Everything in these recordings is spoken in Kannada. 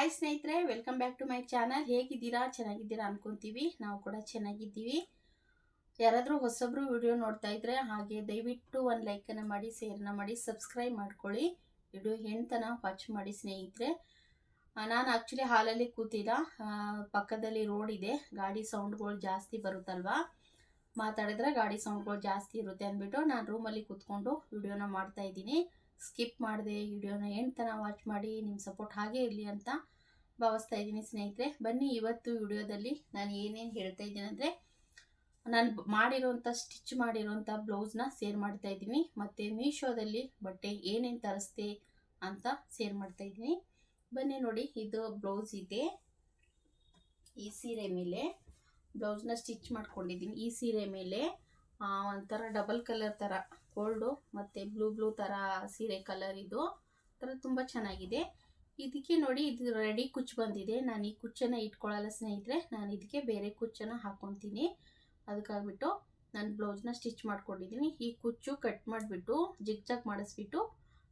ಹಾಯ್ ಸ್ನೇಹಿತರೆ welcome back to my channel ಹೇಗಿದ್ದೀರಾ? ಚೆನ್ನಾಗಿದ್ದೀರಾ ಅನ್ಕೊಂತೀವಿ. ನಾವು ಕೂಡ ಚೆನ್ನಾಗಿದ್ದೀವಿ. ಯಾರಾದರೂ ಹೊಸಬ್ರು ವಿಡಿಯೋ ನೋಡ್ತಾ ಇದ್ರೆ ಹಾಗೆ ದಯವಿಟ್ಟು ಒಂದು ಲೈಕನ್ನು ಮಾಡಿ ಶೇರ್ನ ಮಾಡಿ ಸಬ್ಸ್ಕ್ರೈಬ್ ಮಾಡ್ಕೊಳ್ಳಿ. ವಿಡಿಯೋ ಹೆಣ್ತನ ವಾಚ್ ಮಾಡಿ ಸ್ನೇಹಿತರೆ. ನಾನು ಆ್ಯಕ್ಚುಲಿ ಹಾಲಲ್ಲಿ ಕೂತಿಲ್ಲ. ಪಕ್ಕದಲ್ಲಿ ರೋಡ್ ಇದೆ. ಗಾಡಿ ಸೌಂಡ್ಗಳು ಜಾಸ್ತಿ ಬರುತ್ತಲ್ವಾ? ಮಾತಾಡಿದ್ರೆ ಗಾಡಿ ಸೌಂಡ್ಗಳು ಜಾಸ್ತಿ ಇರುತ್ತೆ ಅಂದ್ಬಿಟ್ಟು ನಾನು ರೂಮಲ್ಲಿ ಕೂತ್ಕೊಂಡು ವಿಡಿಯೋನ ಮಾಡ್ತಾ ಇದ್ದೀನಿ. ಸ್ಕಿಪ್ ಮಾಡಿದೆ ವಿಡಿಯೋನ ಎಂಟನ ವಾಚ್ ಮಾಡಿ ನಿಮ್ಮ ಸಪೋರ್ಟ್ ಹಾಗೇ ಇರಲಿ ಅಂತ ಭಾವಿಸ್ತಾ ಇದ್ದೀನಿ ಸ್ನೇಹಿತರೆ. ಬನ್ನಿ ಇವತ್ತು ವಿಡಿಯೋದಲ್ಲಿ ನಾನು ಏನೇನು ಹೇಳ್ತಾ ಇದ್ದೀನಿ ಅಂದರೆ, ನಾನು ಮಾಡಿರೋಂಥ ಸ್ಟಿಚ್ ಮಾಡಿರೋಂಥ ಬ್ಲೌಸ್ನ ಸೇರ್ ಮಾಡ್ತಾ ಇದ್ದೀನಿ. ಮತ್ತು ಮೀಶೋದಲ್ಲಿ ಬಟ್ಟೆ ಏನೇನು ತರಿಸ್ದೆ ಅಂತ ಸೇರ್ ಮಾಡ್ತಾ ಇದ್ದೀನಿ. ಬನ್ನಿ ನೋಡಿ, ಇದು ಬ್ಲೌಸ್ ಇದೆ. ಈ ಸೀರೆ ಮೇಲೆ ಬ್ಲೌಸ್ನ ಸ್ಟಿಚ್ ಮಾಡ್ಕೊಂಡಿದ್ದೀನಿ ಈ ಸೀರೆ ಮೇಲೆ. ಒಂಥರ ಡಬಲ್ ಕಲರ್ ಥರ ಗೋಲ್ಡು ಮತ್ತು ಬ್ಲೂ ಬ್ಲೂ ಥರ ಸೀರೆ ಕಲರ್ ಇದು. ಥರ ತುಂಬ ಚೆನ್ನಾಗಿದೆ. ಇದಕ್ಕೆ ನೋಡಿ ಇದು ರೆಡಿ ಕುಚ್ಚು ಬಂದಿದೆ. ನಾನು ಈ ಕುಚ್ಚನ್ನು ಇಟ್ಕೊಳ್ಳಲ್ಲ ಸ್ನೇಹಿತರೆ, ನಾನು ಇದಕ್ಕೆ ಬೇರೆ ಕುಚ್ಚನ್ನು ಹಾಕ್ಕೊತೀನಿ ಅದಕ್ಕಾಗ್ಬಿಟ್ಟು ನಾನು ಬ್ಲೌಸ್ನ ಸ್ಟಿಚ್ ಮಾಡ್ಕೊಂಡಿದ್ದೀನಿ ಈ ಕುಚ್ಚು ಕಟ್ ಮಾಡಿಬಿಟ್ಟು ಜಿಗ್ ಜಾಗ್ ಮಾಡಿಸ್ಬಿಟ್ಟು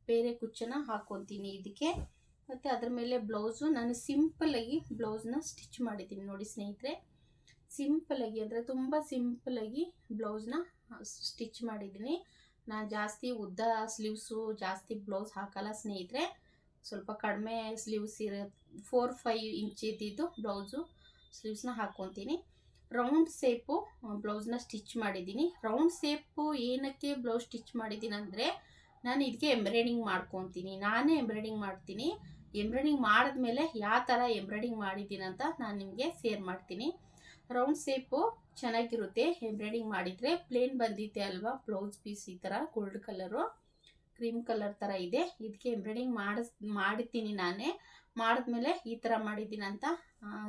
ಬೇರೆ ಕುಚ್ಚನ್ನು ಹಾಕ್ಕೊತೀನಿ ಇದಕ್ಕೆ. ಮತ್ತು ಅದ್ರ ಮೇಲೆ ಬ್ಲೌಸು ನಾನು ಸಿಂಪಲ್ಲಾಗಿ ಬ್ಲೌಸ್ನ ಸ್ಟಿಚ್ ಮಾಡಿದ್ದೀನಿ ನೋಡಿ ಸ್ನೇಹಿತರೆ. ಸಿಂಪಲಾಗಿ ಅಂದರೆ ತುಂಬ ಸಿಂಪಲಾಗಿ ಬ್ಲೌಸ್ನ ಸ್ಟಿಚ್ ಮಾಡಿದ್ದೀನಿ. ನಾನು ಜಾಸ್ತಿ ಉದ್ದ ಸ್ಲೀವ್ಸು ಜಾಸ್ತಿ ಬ್ಲೌಸ್ ಹಾಕಲ್ಲ ಸ್ನೇಹಿತರೆ. ಸ್ವಲ್ಪ ಕಡಿಮೆ ಸ್ಲೀವ್ಸ್ ಇರೋ ಫೋರ್ ಫೈವ್ ಇಂಚ್ ಇದ್ದಿದ್ದು ಬ್ಲೌಸು ಸ್ಲೀವ್ಸ್ನ ಹಾಕ್ಕೊತೀನಿ ರೌಂಡ್ ಸೇಪು ಬ್ಲೌಸ್ನ ಸ್ಟಿಚ್ ಮಾಡಿದ್ದೀನಿ. ರೌಂಡ್ ಸೇಪು ಏನಕ್ಕೆ ಬ್ಲೌಸ್ ಸ್ಟಿಚ್ ಮಾಡಿದ್ದೀನಿ ಅಂದರೆ, ನಾನು ಇದಕ್ಕೆ ಎಂಬ್ರಾಯ್ಡಿಂಗ್ ಮಾಡ್ಕೊತೀನಿ. ನಾನೇ ಎಂಬ್ರಾಯ್ಡಿಂಗ್ ಮಾಡ್ತೀನಿ. ಎಂಬ್ರಾಯ್ಡಿಂಗ್ ಮಾಡಿದ್ಮೇಲೆ ಯಾವ ಥರ ಎಂಬ್ರಾಯ್ಡಿಂಗ್ ಮಾಡಿದ್ದೀನಿ ಅಂತ ನಾನು ನಿಮಗೆ ಶೇರ್ ಮಾಡ್ತೀನಿ. ರೌಂಡ್ ಸೇಪು ಚೆನ್ನಾಗಿರುತ್ತೆ. ಎಂಬ್ರಾಯ್ಡಿಂಗ್ ಮಾಡಿದರೆ ಪ್ಲೇನ್ ಬಂದಿದೆ ಅಲ್ವಾ? ಬ್ಲೌಸ್ ಪೀಸ್ ಈ ಥರ ಗೋಲ್ಡ್ ಕಲರು ಕ್ರೀಮ್ ಕಲರ್ ಥರ ಇದೆ. ಇದಕ್ಕೆ ಎಂಬ್ರಾಯ್ಡಿಂಗ್ ಮಾಡಿಸ್ ಮಾಡ್ತೀನಿ ನಾನೇ. ಮಾಡಿದ್ಮೇಲೆ ಈ ಥರ ಮಾಡಿದ್ದೀನಿ ಅಂತ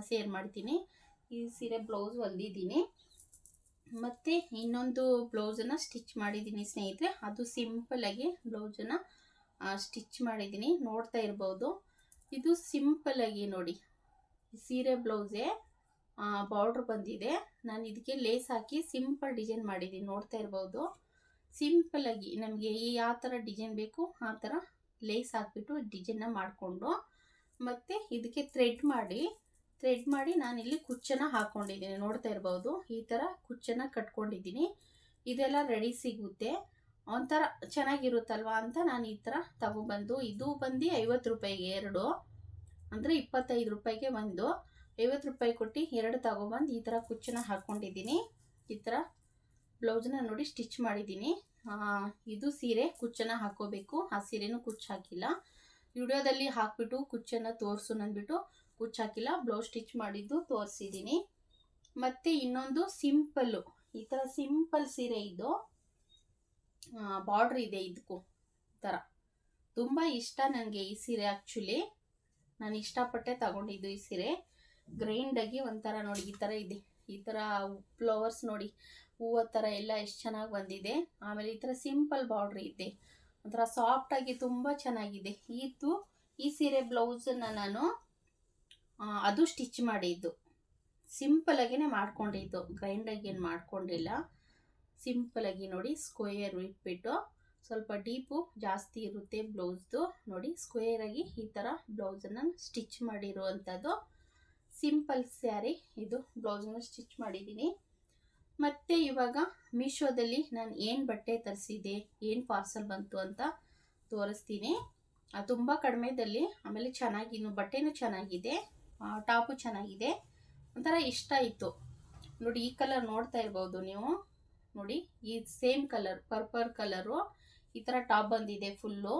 ಸೇರ್ ಮಾಡ್ತೀನಿ. ಈ ಸೀರೆ ಬ್ಲೌಸ್ ಹೊಲ್ದಿದ್ದೀನಿ. ಮತ್ತು ಇನ್ನೊಂದು ಬ್ಲೌಸನ್ನು ಸ್ಟಿಚ್ ಮಾಡಿದ್ದೀನಿ ಸ್ನೇಹಿತರೆ. ಅದು ಸಿಂಪಲಾಗಿ ಬ್ಲೌಸನ್ನು ಸ್ಟಿಚ್ ಮಾಡಿದ್ದೀನಿ ನೋಡ್ತಾ ಇರ್ಬೋದು. ಇದು ಸಿಂಪಲಾಗಿ ನೋಡಿ. ಸೀರೆ ಬ್ಲೌಸೇ ಬಾರ್ಡ್ರ್ ಬಂದಿದೆ. ನಾನು ಇದಕ್ಕೆ ಲೇಸ್ ಹಾಕಿ ಸಿಂಪಲ್ ಡಿಸೈನ್ ಮಾಡಿದ್ದೀನಿ. ನೋಡ್ತಾ ಇರ್ಬೋದು. ಸಿಂಪಲಾಗಿ ನಮಗೆ ಯಾವ ಥರ ಡಿಸೈನ್ ಬೇಕು, ಆ ಥರ ಲೇಸ್ ಹಾಕ್ಬಿಟ್ಟು ಡಿಸೈನ್ನ ಮಾಡಿಕೊಂಡು, ಮತ್ತು ಇದಕ್ಕೆ ಥ್ರೆಡ್ ಮಾಡಿ ಥ್ರೆಡ್ ಮಾಡಿ ನಾನಿಲ್ಲಿ ಕುಚ್ಚನ್ನು ಹಾಕ್ಕೊಂಡಿದ್ದೀನಿ ನೋಡ್ತಾ ಇರ್ಬೋದು, ಈ ಥರ ಕುಚ್ಚನ್ನು ಕಟ್ಕೊಂಡಿದ್ದೀನಿ. ಇದೆಲ್ಲ ರೆಡಿ ಸಿಗುತ್ತೆ. ಒಂಥರ ಚೆನ್ನಾಗಿರುತ್ತಲ್ವಾ ಅಂತ ನಾನು ಈ ಥರ ತಗೊಬಂದು ಇದು ಬಂದು ಐವತ್ತು ರೂಪಾಯಿಗೆ ಎರಡು, ಅಂದರೆ ಇಪ್ಪತ್ತೈದು ರೂಪಾಯಿಗೆ ಒಂದು. ಐವತ್ತು ರೂಪಾಯಿ ಕೊಟ್ಟು ಎರಡು ತಗೊಬಂದು ಈ ಥರ ಕುಚ್ಚನ್ನ ಹಾಕ್ಕೊಂಡಿದ್ದೀನಿ. ಈ ಥರ ಬ್ಲೌಸ್ನ ನೋಡಿ ಸ್ಟಿಚ್ ಮಾಡಿದ್ದೀನಿ. ಇದು ಸೀರೆ ಕುಚ್ಚನ್ನು ಹಾಕೋಬೇಕು. ಆ ಸೀರೆನೂ ಕುಚ್ಚು ಹಾಕಿಲ್ಲ. ವಿಡಿಯೋದಲ್ಲಿ ಹಾಕ್ಬಿಟ್ಟು ಕುಚ್ಚನ್ನು ತೋರಿಸು ಅಂದ್ಬಿಟ್ಟು ಕುಚ್ಚು ಹಾಕಿಲ್ಲ. ಬ್ಲೌಸ್ ಸ್ಟಿಚ್ ಮಾಡಿದ್ದು ತೋರಿಸಿದ್ದೀನಿ. ಮತ್ತು ಇನ್ನೊಂದು ಸಿಂಪಲ್ಲು ಈ ಥರ ಸಿಂಪಲ್ ಸೀರೆ ಇದು. ಬಾರ್ಡ್ರ್ ಇದೆ ಇದಕ್ಕೂ. ಥರ. ತುಂಬ ಇಷ್ಟ ನನಗೆ ಈ ಸೀರೆ ಆ್ಯಕ್ಚುಲಿ ನಾನು ಇಷ್ಟಪಟ್ಟೆ ತಗೊಂಡಿದ್ದು ಈ ಸೀರೆ. ಗ್ರೈಂಡಾಗಿ ಒಂಥರ ನೋಡಿ, ಈ ಥರ ಇದೆ. ಈ ಥರ ಫ್ಲವರ್ಸ್ ನೋಡಿ, ಹೂವು ಥರ ಎಲ್ಲ ಎಷ್ಟು ಚೆನ್ನಾಗಿ ಬಂದಿದೆ. ಆಮೇಲೆ ಈ ಥರ ಸಿಂಪಲ್ ಬಾರ್ಡ್ರ್ ಇದೆ. ಒಂಥರ ಸಾಫ್ಟಾಗಿ ತುಂಬ ಚೆನ್ನಾಗಿದೆ. ಇದು ಈ ಸೀರೆ ಬ್ಲೌಸನ್ನು ನಾನು ಅದು ಸ್ಟಿಚ್ ಮಾಡಿದ್ದು. ಸಿಂಪಲಾಗಿನೇ ಮಾಡ್ಕೊಂಡಿದ್ದು. ಗ್ರೈಂಡಾಗಿ ಏನು ಮಾಡ್ಕೊಂಡಿಲ್ಲ. ಸಿಂಪಲಾಗಿ ನೋಡಿ ಸ್ಕ್ವೇರ್ ಇಟ್ಬಿಟ್ಟು, ಸ್ವಲ್ಪ ಡೀಪು ಜಾಸ್ತಿ ಇರುತ್ತೆ ಬ್ಲೌಸ್ದು ನೋಡಿ ಸ್ಕ್ವೇರಾಗಿ ಈ ಥರ ಬ್ಲೌಸನ್ನು ಸ್ಟಿಚ್ ಮಾಡಿರುವಂಥದ್ದು. ಸಿಂಪಲ್ ಸ್ಯಾರಿ ಇದು ಬ್ಲೌಸನ್ನು ಸ್ಟಿಚ್ ಮಾಡಿದ್ದೀನಿ. ಮತ್ತು ಇವಾಗ ಮೀಶೋದಲ್ಲಿ ನಾನು ಏನು ಬಟ್ಟೆ ತರಿಸಿದೆ, ಏನು ಪಾರ್ಸಲ್ ಬಂತು ಅಂತ ತೋರಿಸ್ತೀನಿ. ತುಂಬ ಕಡಿಮೆದಲ್ಲಿ, ಆಮೇಲೆ ಚೆನ್ನಾಗಿ ಬಟ್ಟೆನೂ ಚೆನ್ನಾಗಿದೆ ಟಾಪು ಚೆನ್ನಾಗಿದೆ. ಒಂಥರ ಇಷ್ಟ ಇತ್ತು. ನೋಡಿ, ಈ ಕಲರ್ ನೋಡ್ತಾ ಇರ್ಬೋದು ನೀವು. ನೋಡಿ, ಈ ಸೇಮ್ ಕಲರ್, ಪರ್ಪಲ್ ಕಲರು. ಈ ಥರ ಟಾಪ್ ಬಂದಿದೆ ಫುಲ್ಲು.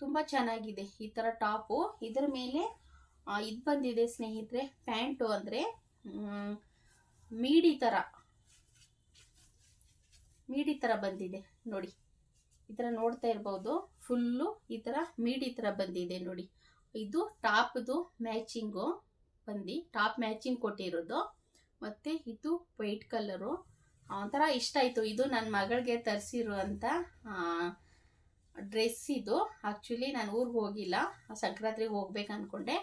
ತುಂಬ ಚೆನ್ನಾಗಿದೆ ಈ ಥರ ಟಾಪು. ಇದರ ಮೇಲೆ ಇದು ಬಂದಿದೆ ಸ್ನೇಹಿತರೆ, ಪ್ಯಾಂಟು ಅಂದರೆ ಮೀಡಿ ಥರ ಮೀಡಿ ಥರ ಬಂದಿದೆ, ನೋಡಿ. ಈ ಥರ ನೋಡ್ತಾ ಇರ್ಬೋದು. ಫುಲ್ಲು ಈ ಥರ ಮೀಡಿ ಥರ ಬಂದಿದೆ, ನೋಡಿ. ಇದು ಟಾಪ್ದು ಮ್ಯಾಚಿಂಗು ಬಂದು, ಟಾಪ್ ಮ್ಯಾಚಿಂಗ್ ಕೊಟ್ಟಿರೋದು. ಮತ್ತು ಇದು ವೈಟ್ ಕಲರು. ಒಂಥರ ಇಷ್ಟ ಆಯಿತು. ಇದು ನನ್ನ ಮಗಳಿಗೆ ತರಿಸಿರುವಂಥ ಡ್ರೆಸ್ ಇದು ಆ್ಯಕ್ಚುಲಿ ನಾನು ಊರಿಗೆ ಹೋಗಿಲ್ಲ. ಸಂಕ್ರಾಂತಿಗೆ ಹೋಗ್ಬೇಕು ಅಂದ್ಕೊಂಡೆ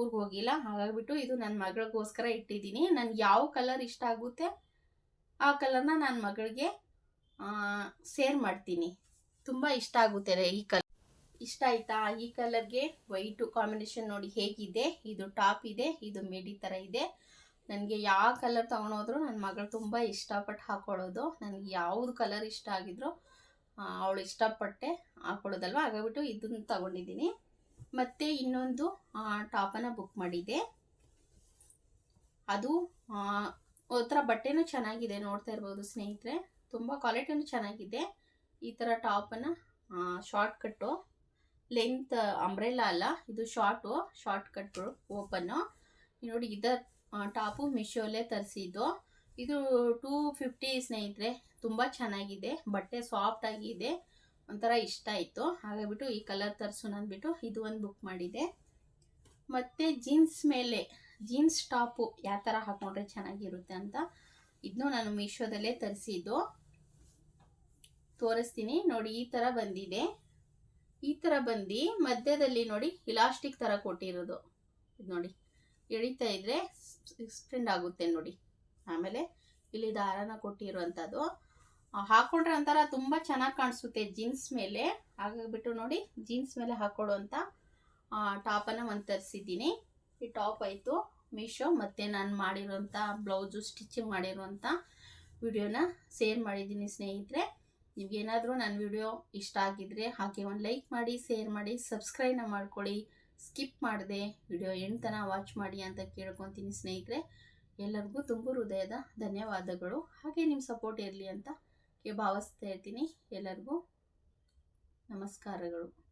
ಊರಿಗೆ ಹೋಗಿಲ್ಲ. ಹಾಗಾಗ್ಬಿಟ್ಟು ಇದು ನನ್ನ ಮಗಳಿಗೋಸ್ಕರ ಇಟ್ಟಿದ್ದೀನಿ. ನನಗೆ ಯಾವ ಕಲರ್ ಇಷ್ಟ ಆಗುತ್ತೆ ಆ ಕಲರ್ನ ನಾನು ಮಗಳಿಗೆ ಸೇರ್ ಮಾಡ್ತೀನಿ. ತುಂಬ ಇಷ್ಟ ಆಗುತ್ತೆ ಈ ಕಲರ್ ಇಷ್ಟ ಆಯ್ತಾ? ಈ ಕಲರ್ಗೆ ವೈಟು ಕಾಂಬಿನೇಷನ್ ನೋಡಿ ಹೇಗಿದೆ. ಇದು ಟಾಪ್ ಇದೆ, ಇದು ಮಿಡಿ ಥರ ಇದೆ. ನನಗೆ ಯಾವ ಕಲರ್ ತೊಗೊಂಡೋದ್ರು ನನ್ನ ಮಗಳು ತುಂಬ ಇಷ್ಟಪಟ್ಟು ಹಾಕೊಳ್ಳೋದು. ನನಗೆ ಯಾವುದು ಕಲರ್ ಇಷ್ಟ ಆಗಿದ್ರು ಅವಳು ಇಷ್ಟಪಟ್ಟೆ ಹಾಕೊಳ್ಳೋದಲ್ವ? ಹಾಗಾಗ್ಬಿಟ್ಟು ಇದನ್ನು ತಗೊಂಡಿದ್ದೀನಿ. ಮತ್ತು ಇನ್ನೊಂದು ಟಾಪನ್ನು ಬುಕ್ ಮಾಡಿದೆ. ಅದು ಒಂಥರ ಬಟ್ಟೆನೂ ಚೆನ್ನಾಗಿದೆ, ನೋಡ್ತಾ ಇರ್ಬೋದು ಸ್ನೇಹಿತರೆ. ತುಂಬ ಕ್ವಾಲಿಟಿನೂ ಚೆನ್ನಾಗಿದೆ. ಈ ಥರ ಟಾಪನ್ನು ಶಾರ್ಟ್ ಕಟ್ಟು ಲೆಂತ್ ಅಂಬ್ರೆಲಾ ಅಲ್ಲ, ಇದು ಶಾರ್ಟು ಶಾರ್ಟ್ ಕಟ್ ಓಪನ್ನು ನೋಡಿ ಇದ ಟಾಪು ಮಿಶೋಲ್ಲೇ ತರಿಸಿದ್ದು. ಇದು ಟೂ ಫಿಫ್ಟಿ ಸ್ನೇಹಿತರೆ, ತುಂಬ ಚೆನ್ನಾಗಿದೆ, ಬಟ್ಟೆ ಸಾಫ್ಟ್ ಆಗಿದೆ. ಒಂಥರ ಇಷ್ಟ ಆಯಿತು ಹಾಗಾಗ್ಬಿಟ್ಟು ಈ ಕಲರ್ ತರಿಸೋಣ ಅಂದ್ಬಿಟ್ಟು ಇದು ಒಂದು ಬುಕ್ ಮಾಡಿದೆ ಮತ್ತು ಜೀನ್ಸ್ ಮೇಲೆ ಜೀನ್ಸ್ ಟಾಪು ಯಾವ ಥರ ಹಾಕೊಂಡ್ರೆ ಚೆನ್ನಾಗಿರುತ್ತೆ ಅಂತ ಇದನ್ನು ನಾನು ಮೀಶೋದಲ್ಲೇ ತರಿಸಿದ್ದು ತೋರಿಸ್ತೀನಿ ನೋಡಿ ಈ ಥರ ಬಂದಿದೆ ಈ ಥರ ಬಂದು ಮಧ್ಯದಲ್ಲಿ ನೋಡಿ ಇಲಾಸ್ಟಿಕ್ ಥರ ಕೊಟ್ಟಿರೋದು ಇದು ನೋಡಿ ಎಳಿತಾ ಇದ್ರೆ ಎಕ್ಸ್ಟೆಂಡ್ ಆಗುತ್ತೆ ನೋಡಿ ಆಮೇಲೆ ಇಲ್ಲಿ ದಾರನ ಕೊಟ್ಟಿರುವಂಥದ್ದು ಹಾಕೊಂಡ್ರೆ ಒಂಥರ ತುಂಬ ಚೆನ್ನಾಗಿ ಕಾಣಿಸುತ್ತೆ ಜೀನ್ಸ್ ಮೇಲೆ. ಹಾಗಾಗ್ಬಿಟ್ಟು ನೋಡಿ ಜೀನ್ಸ್ ಮೇಲೆ ಹಾಕೊಳ್ಳುವಂಥ ಟಾಪನ್ನು ಒಂದು ತರಿಸಿದ್ದೀನಿ. ಈ ಟಾಪ್ ಆಯಿತು. ಮೀಶೋ ಮತ್ತು ನಾನು ಮಾಡಿರೋಂಥ ಬ್ಲೌಸು ಸ್ಟಿಚಿಂಗ್ ಮಾಡಿರೋಂಥ ವಿಡಿಯೋನ ಶೇರ್ ಮಾಡಿದ್ದೀನಿ ಸ್ನೇಹಿತರೆ. ನಿಮ್ಗೇನಾದರೂ ನನ್ನ ವಿಡಿಯೋ ಇಷ್ಟ ಆಗಿದ್ರೆ ಹಾಗೆ ಒಂದು ಲೈಕ್ ಮಾಡಿ ಶೇರ್ ಮಾಡಿ ಸಬ್ಸ್ಕ್ರೈಬ್ನ ಮಾಡ್ಕೊಳ್ಳಿ. ಸ್ಕಿಪ್ ಮಾಡಿದೆ ವಿಡಿಯೋ ಎಂಟನ ವಾಚ್ ಮಾಡಿ ಅಂತ ಕೇಳ್ಕೊತೀನಿ ಸ್ನೇಹಿತರೆ. ಎಲ್ಲರಿಗೂ ತುಂಬ ಹೃದಯದ ಧನ್ಯವಾದಗಳು. ಹಾಗೆ ನಿಮ್ಮ ಸಪೋರ್ಟ್ ಇರಲಿ ಅಂತ ಭಾವಿಸ್ತಾ ಇರ್ತೀನಿ ಎಲ್ಲರಿಗೂ ನಮಸ್ಕಾರಗಳು.